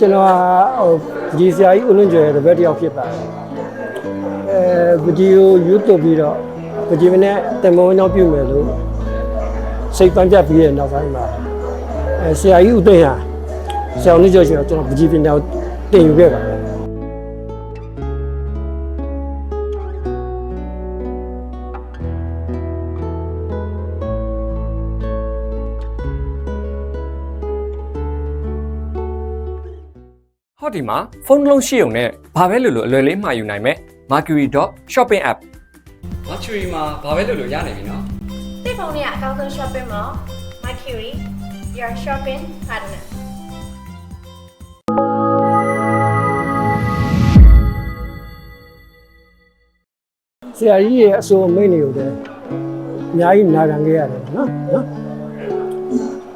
ကျွန်တော်ကဟိုဗီဒီဆရာကြီးဦးလွင်ကျော်ရဲ့တပည့်တစ်ယောက်ဖြစ်ပါတယ်အဲဗီဒီယို YouTube ပြီးတော့ဗီဒီယိုနဲ့တင်မုံကြောင့်ပြုမယ်လို့စိတ်ပန်းပြပြီးတဲ့နောက်ပိုင်းမှာအဲဆရာကြီးဦးသိန်းဟာဆရာဦးလွင်ကျော်ရှင်ကကျွန်တော်ဗီဒီယိုပြင်တော့တင်ယူခဲ့ပါတယ် ဟောဒီမှာဖုန်းတစ်လုံးရှိုံနဲ့ဘာပဲလို့လို့အလွယ်လေးမှာယူနိုင်မယ် Mercury.shopping app Mercury မှာဘာပဲလို့လို့ရနိုင်ပြီနော်တိဖုန်းနဲ့အကောင်းဆုံး shopping mall Mercury your shopping partner ဆရာကြီးရဲ့အဆိုအမိန့်တွေကိုလည်းအများကြီးနာခံခဲ့ရတယ်နော်နော်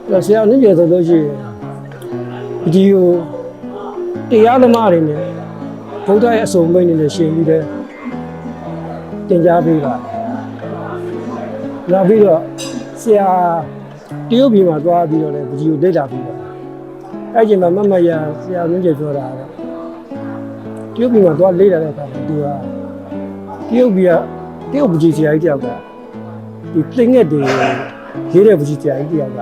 အဲ့တော့ဆရာဦးလွင်ကျော်ဆိုလို့ရှိရင်ဗီဒီယို တရားသမားတွေနဲ့ဘုရားရဲ့အဆိုအမိန့်တွေနဲ့ရှင်ပြီးတဲ့တင် जा ပေးတာနောက်ပြီးတော့ဆရာတရုတ်ပြည်မှာသွားပြီးတော့လည်းဗီဒီယိုလေ့လာပြီးတော့အဲ့ဒီမှာမတ်မတ်ရဆရာဦးလွင်ကျော်ပြောတာကတရုတ်ပြည်မှာသွားလေ့လာတဲ့အခါမှာသူကတရုတ်ပြည်ကတရုတ်ပကြီးဆရာကြီးတယောက်ကဒီသိငက်တွေရေးတဲ့ပကြီးဆရာကြီးတယောက်က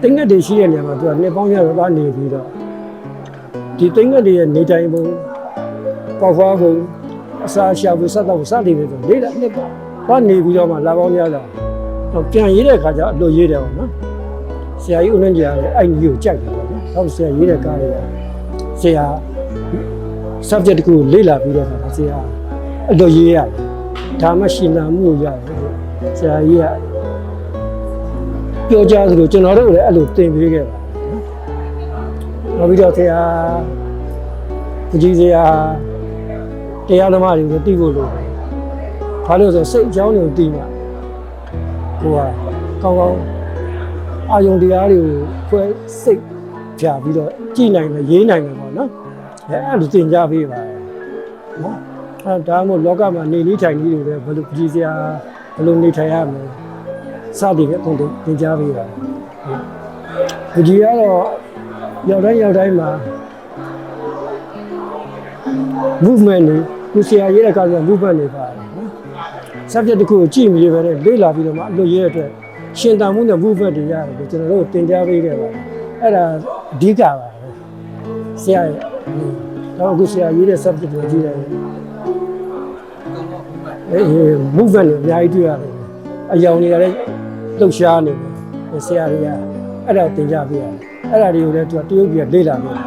သိငက်တွေရှိတဲ့နေရာမှာသူကနှစ်ပေါင်းရတော့နေပြီးတော့ ဒီသိငက်တွေရဲ့နေတိုင်းပုံပေါက်ဖွားပုံအစာရှာဖို့စတော့စသည်တွေဆိုလေးလာနှစ်ပေါင်းဘာနေပြီးတော့မှလာပေါင်းရတာတော့ပြန်ရေးတဲ့ခါကျအလိုရေးတယ်ပေါ့နော်ဆရာကြီးဦးလင်းကြီးကလည်းအဲ့ဒီကိုကြိုက်တယ်ပေါ့နော်ဟုတ်ဆရာရေးတဲ့ကားတွေကဆရာ subject တစ်ခုကိုလေ့လာပြီးတော့ဆရာအဲ့လိုရေးရတယ်ဒါမှရှင်နာမှုကိုရတယ်ဆရာကြီးကပြောကြသလိုကျွန်တော်တို့လည်းအဲ့လိုသင်ပေးခဲ့ပါတယ် နောက်ပြီးတော့ဆရာပကြီးဆရာတရားသမားတွေကိုသိဖို့လိုတယ်ဘာလို့လဲဆိုစိတ်အကြောင်းတွေကိုသိမှကိုကကောင်းကောင်းအာယုံတရားတွေကိုခွဲစိတ်ဖြာပြီးတော့ကြည်နိုင်မယ်ရေးနိုင်မယ်ပေါ့နော်အဲအဲ့လိုသင်ကြားပေးပါတယ်နော်အဲဒါမှမဟုတ်လောကမှာနေနေထိုင်နေလို့လည်းဘယ်လိုပြည်စရာဘယ်လိုနေထိုင်ရမလဲစသည်ပဲအကုန်သင်ကြားပေးပါတယ်။ဒီကတော့ ရောက်တိုင်းရောက်တိုင်းမှာ movement တွေကိုဆရာရေးတဲ့အခါကျ movement တွေပါတယ်နော်။ subject တစ်ခုကိုကြည့်မိရပဲလေလေ့လာပြီးတော့မှအလွတ်ရေးတဲ့အတွက်ရှင်တန်မှုနဲ့ movement တွေရတယ်လို့ကျွန်တော်တို့သင်ကြားပေးခဲ့ပါတယ်။အဲ့ဒါအဓိကပါပဲ။ဆရာရဲ့တော့အခုဆရာရေးတဲ့ subject တွေကြည့်တယ်အဲ movement တွေအများကြီးတွေ့ရတယ်အယောင်တွေကလည်းလှုပ်ရှားနေတယ်ဆရာတွေကအဲ့ဒါကိုသင်ကြားပေးရတယ် အဲ့ဒါတွေကိုလည်းသူကတရုတ်ပြည်ကလေ့လာပေးတယ်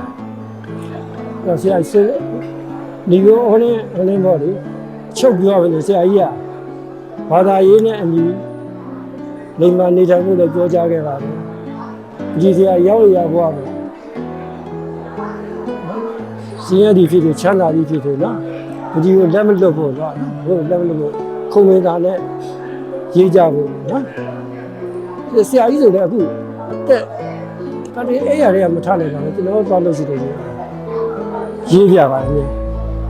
အဲ့တော့ဆရာဆိုဒီကိုဟိုနေဟိုနေပေါ့လေချုပ်ပြောရမယ်ဆရာကြီးကဘာသာရေးနဲ့အညီလိမ္မာနေထိုင်မှုလည်းပြောကြားခဲ့ပါတယ်ဒီဆရာရောက်ရဘွားမယ်စင်ရသည်ဖြစ်ဖြစ်ချမ်းသာသည်ဖြစ်ဖြစ်နော်ဒီကိုလက်မလွတ်ဖို့တော့ဟိုလက်မလွတ်ဖို့ခုံမင်းသားနဲ့ရေးကြဖို့နော်ဆရာကြီးဆိုလည်းအခုတက် ကတည်းအဲ့ရတွေကမထားနိုင်ပါဘူးကျွန်တော်သွားလို့ရှိတယ်ရေးပြပါလေ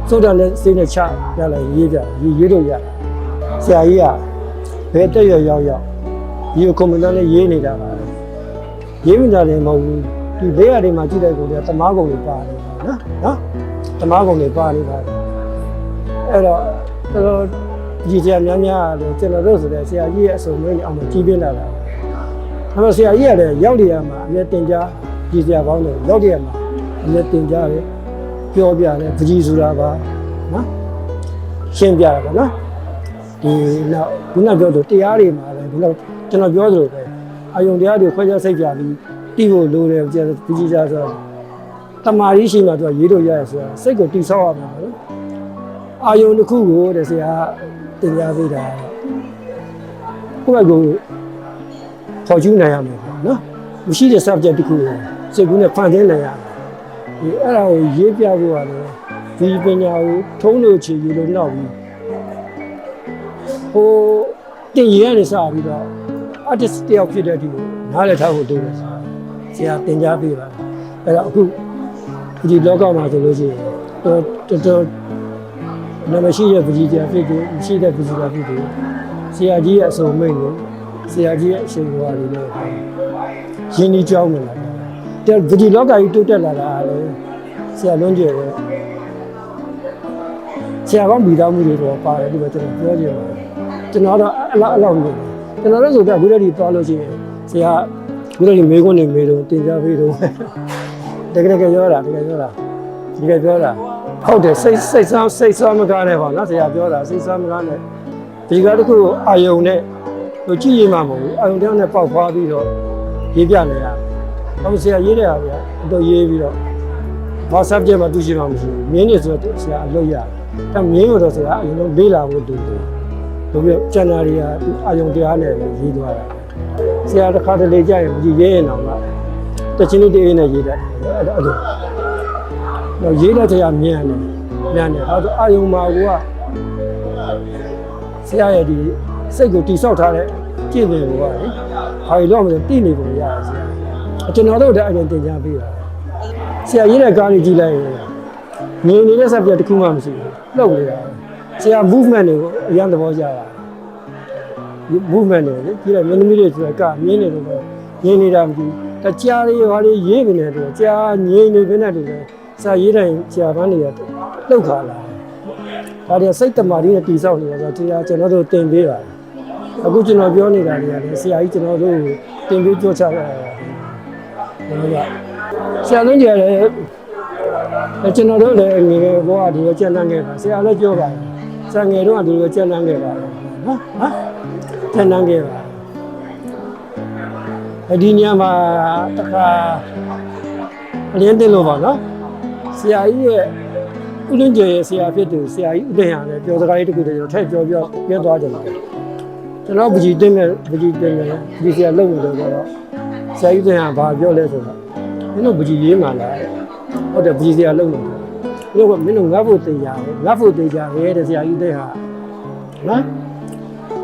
စုတ်တယ်လည်းစိတ်နဲ့ချရလိုက်ရေးပြရေးရေးလို့ရဆရာကြီးကဘယ်တက်ရရောက်ရောက်ဒီခုံမင်းသားနဲ့ရေးနေတာပါရေးမိတာလည်းမဟုတ်ဘူးဒီဘေးရတွေမှာကြည့်တဲ့ကိုယ်ကတမားကုံတွေပါနေပါနော်နော်တမားကုံတွေပါနေပါတယ်အဲ့တော့တော်တော်ကြီးကြများများတယ်ကျွန်တော်တို့ဆိုတဲ့ဆရာကြီးရဲ့အစုံမင်းအောင်မကြီးပြင်းလာတာ အဲ့တော့ဆရာကြီးကလည်းရောက်နေရမှာအမြဲတင်ကြားကြီးကြပေါင်းတယ်ရောက်နေရမှာအမြဲတင်ကြားတယ်ပြောပြတယ်ပကြီးဆိုတာပါနော်ရှင်းပြတာပါနော်ဒီနောက်ခုနပြောလို့တရားတွေမှာလည်းဒီလောက်ကျွန်တော်ပြောသလိုပဲအာယုံတရားတွေခွဲခြားစိတ်ပြပြီးတိဖို့လိုတယ်ကျပကြီးကြဆိုတော့တမာရီရှိမှသူကရေးလို့ရတယ်ဆိုတာစိတ်ကိုတိဆောက်ရမှာနော်အာယုံတစ်ခုကိုတဲ့ဆရာတင်ပြပေးတာကိုယ့်ဘက်ကို ပေါ်ကျူးနိုင်ရမယ်ပေါ့နော်မရှိတဲ့ subject တစ်ခုကိုစိတ်ကူးနဲ့ဖန်ဆင်းနိုင်ရမယ်ဒီအဲ့ဒါကိုရေးပြဖို့ရတယ်ဒီပညာကိုထုံးလို့ချေယူလို့နောက်ပြီးဟိုတင်ရရနေစပြီးတော့ artist တယောက်ဖြစ်တဲ့ဒီကိုနားလည်ထားဖို့တိုးတယ်ဆရာတင်ကြားပေးပါအဲ့တော့အခုဒီလောကမှာဆိုလို့ရှိရင်တော်တော်တော်နာမရှိတဲ့ပကြီးကြဖြစ်တယ်မရှိတဲ့ပကြီးကြဖြစ်တယ်ဆရာကြီးရဲ့အစုံမိတ်ကို ဆရာကြီးရဲ့အရှိန်အဝါတွေနဲ့ရင်းနှီးကြောင်းနေလာတယ်တဲ့ဗကြီးလောကကြီးတိုးတက်လာတာလေဆရာလွန်းကျယ်ပဲဆရာကောင်းမိသားမှုတွေတော့ပါတယ်ဒီပဲကျွန်တော်ပြောချင်ပါတယ်ကျွန်တော်တော့အလောက်အလောက်နေကျွန်တော်လည်းဆိုတော့အခုတည်းကသွားလို့ရှိရင်ဆရာအခုတည်းကမေးခွန်းနေမေးတော့တင်ပြပေးတော့တကယ်တကယ်ပြောတာတကယ်ပြောတာတကယ်ပြောတာဟုတ်တယ်စိတ်စိတ်ဆောင်းစိတ်ဆောင်းမကားနဲ့ပါနော်ဆရာပြောတာစိတ်ဆောင်းမကားနဲ့ဒီကားတစ်ခုကိုအာယုံနဲ့ ဟိုကြည့်ရမှာမဟုတ်ဘူးအာယုံတောင်းနဲ့ပေါက်ဖွားပြီးတော့ရေးပြနေရတယ်။အခုဆရာရေးတဲ့ဟာဗျာအတော့ရေးပြီးတော့ဘာ subject မှာသူရှိမှမရှိဘူး။မြင်းနေဆိုတော့ဆရာအလုပ်ရတယ်။ဒါမြင်းလို့တော့ဆရာအရင်ဆုံးလေးလာဖို့တူတယ်။ဒါပြီးကျန်တာတွေကသူအာယုံတရားနဲ့ပဲရေးသွားတာ။ဆရာတစ်ခါတလေကြာရင်မကြည့်ရေးရင်တော့မှတချင်းလေးတည်းနဲ့ရေးတတ်တယ်အဲ့ဒါအဲ့လို။တော့ရေးတဲ့တရားမြင်ရတယ်။မြင်တယ်။အဲဒါအာယုံမှာကဆရာရဲ့ဒီ စိတ်ကိုတိဆောက်ထားတဲ့ကြည့်တယ်လို့ကလေ။ဘာလို့လဲမလဲတိနေပုံရတယ်ဆရာ။ကျွန်တော်တို့တည်းအဲ့ဒါတင်ကြပေးတာ။ဆရာရေးတဲ့ကားလေးကြည့်လိုက်ရင်ငင်းနေတဲ့ subject တစ်ခုမှမရှိဘူး။လှုပ်နေတာ။ဆရာ movement တွေကိုအရင်သဘောကျတာ။ movement တွေလေကြည့်လိုက်မင်းသမီးတွေဆိုတော့ကမြင်းနေတယ်လို့ငင်းနေတာမကြည့်။တကြားလေးဟာလေးရေးနေတယ်တော့ကြားငင်းနေနေတယ်လို့စာရေးတိုင်းဆရာပန်းတွေကလှုပ်ခါလာ။ဒါတွေစိတ်တမာရီနဲ့တီဆောက်နေတယ်ဆိုတော့တရားကျွန်တော်တို့တင်ပေးပါတယ်။ အခုကျွန်တော်ပြောနေတာတွေကလည်းဆရာကြီးကျွန်တော်တို့တင်ပေးကြောချရတာ။ဒါကဆရာလုံးကြတယ်အဲကျွန်တော်တို့လည်းငယ်ငယ်ဘောကဒီလိုကြံ့နှံ့ခဲ့တာဆရာလည်းပြောပါတယ်ဆရာငယ်တော့ကဒီလိုကြံ့နှံ့ခဲ့ပါတယ်နော်ဟာကြံ့နှံ့ခဲ့ပါအဲဒီညမှာတခါအလင်းတင်လို့ပါနော်ဆရာကြီးရဲ့ဦးလင်းကျယ်ရဲ့ဆရာဖြစ်သူဆရာကြီးဦးတင်ရလည်းပြောစကားလေးတခုတည်းကျွန်တော်ထည့်ပြောပြောပြောသွားတယ် ကျွန်တော်ပကြီးတင်မဲ့ပကြီးတင်မဲ့ဒီဆရာလုံနေတော့တော့ဆရာကြီးတင်ရဘာပြောလဲဆိုတော့မင်းတို့ပကြီးရေးမှလားဟုတ်တယ်ပကြီးဆရာလုံနေတယ်ဘယ်လိုကမင်းတို့ငတ်ဖို့တင်ကြတယ်ငတ်ဖို့တင်ကြရဲတဲ့ဆရာကြီးတင်ဟာနော်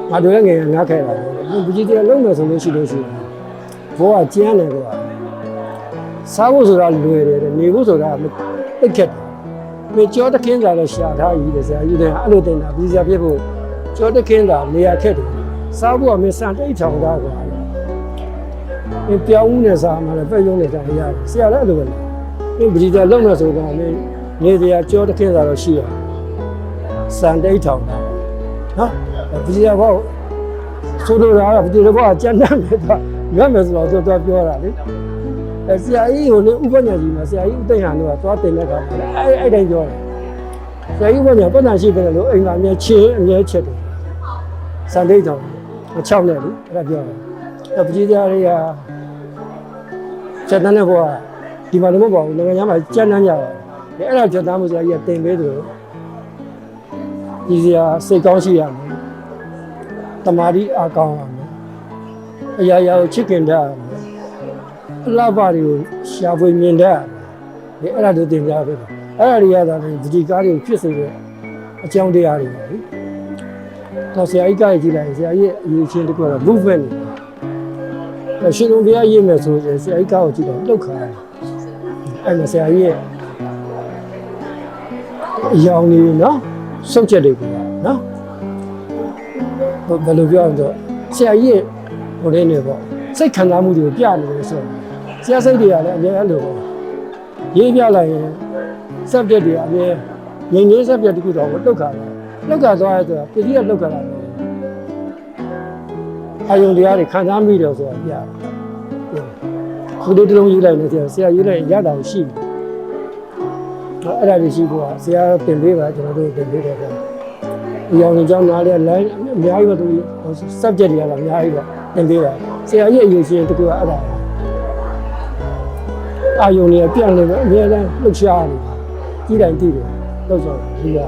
ငါတို့လည်းငယ်ငတ်ခဲ့တာပဲပကြီးဆရာလုံမယ်ဆိုလို့ရှိလို့ရှိရင်ဘောကကျန်းတယ်ကွာစားဖို့ဆိုတာလွယ်တယ်တဲ့နေဖို့ဆိုတာပိတ်ခက်တယ်မေကျောတခင်းသာတော့ရှာထားကြီးတယ်ဆရာကြီးတင်အဲ့လိုတင်တာပကြီးဆရာဖြစ်ဖို့ကျောတခင်းသာနေရာခက်တယ် စားဖို့ကမင်းစံတိတ်ထောင်သားကွာမင်းပြောင်းဦးနေစားမှလည်းပဲ့ယုံနေတာရတယ်ဆရာလည်းအဲ့လိုပဲမင်းပကြီးဆရာလုံမယ်ဆိုတော့မင်းနေစရာကျောတခင်းသာတော့ရှိရစံတိတ်ထောင်သားနော်ပကြီးဆရာဘောဆိုလိုတာကပကြီးဆရာဘောကကြမ်းတမ်းတယ်တော့ငတ်မယ်ဆိုတော့သူကပြောတာလေအဲဆရာကြီးဟိုလေဥပညာကြီးမှာဆရာကြီးဥသိဟန်တို့ကသွားတင်တဲ့ခါအဲ့အဲ့တိုင်းပြောတယ်ဆရာကြီးဥပညာပတ်သက်ရှိတယ်လို့အိမ်ကအမြဲချင်းအမြဲချက်တယ်စံတိတ်ထောင် မချောက်နဲ့လေအဲ့ဒါပြောတယ်အဲပကြီးဆရာတွေကချက်တန်းတဲ့ဘောကဒီမှာလည်းမဟုတ်ပါဘူးနိုင်ငံခြားမှာကြမ်းတမ်းကြတယ်အဲ့ဒါချက်တန်းမှုဆရာကြီးကတင်ပေးတယ်ဒီဆရာစိတ်ကောင်းရှိရမယ်တမာတိအကောင်းရမယ်အရာရာကိုချစ်ခင်တတ်ရမယ်အလှပတွေကိုရှာဖွေမြင်တတ်ရမယ်ဒီအဲ့ဒါတို့တင်ပြပေးတယ်အဲ့ဒါတွေကသာဒီဒီကားတွေကိုဖြစ်စေတဲ့အကြောင်းတရားတွေပါလေ တော့ဆရာကြီးကကြည့်လိုက်ရင်ဆရာကြီးရဲ့အရေးချင်းတစ်ခုကတော့ movement တွေရှင်လုံးတရားရေးမယ်ဆိုရင်ဆရာကြီးကားကိုကြည့်တော့လှုပ်ခါတယ်အဲ့မှာဆရာကြီးရဲ့အယောင်လေးနော်စုပ်ချက်တွေကနော်ဘယ်လိုပြောအောင်ဆိုဆရာကြီးရဲ့ဟိုလေးနေပေါ့စိတ်ခံစားမှုတွေကိုပြနေတယ်ဆိုတော့ဆရာစိတ်တွေကလည်းအများကြီးလို့ရေးပြလိုက်ရင် subject တွေအများငြိမ်နေ subject တခုတော့လှုပ်ခါတယ် လှုပ်ခါသွားရဆိုတော့ပြည်ကြီးကလှုပ်ခါတာပဲအာယုံတရားတွေခံစားမိတယ်ဆိုတာပြတယ်ခုလေးတစ်လုံးရေးလိုက်နေဆရာဆရာရေးလိုက်ရတာရှိတယ်အဲ့ဒါတွေရှိဖို့ကဆရာတင်ပေးပါကျွန်တော်တို့တင်ပေးတယ်ပေါ့ဒီအောင်ကြောင်းနားလေး line အများကြီးပဲသူ subject တွေကတော့အများကြီးပဲတင်ပေးပါဆရာရဲ့အရေးရှင်တကူကအဲ့ဒါအာယုံတွေပြန့်နေပဲအများအားလှုပ်ရှားနေကြီးတိုင်းတည်တယ်လှုပ်ဆောင်ဒီက